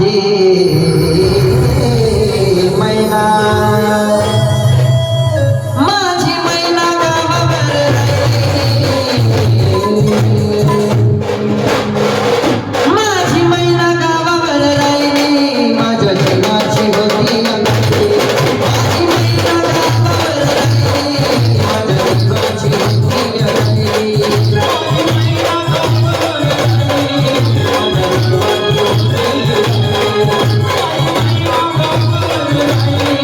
মাঝে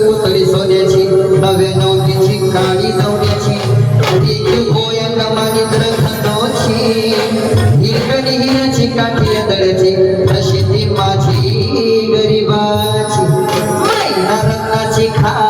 पुतळी सोन्याची नव्या नवतीची काळी नवण्याची गोया कमानी खनोची हिरकणी हिराची काठी दळची प्रसिद्धी माझी गरिबाची. रंगाची खा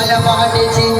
झाली तयारी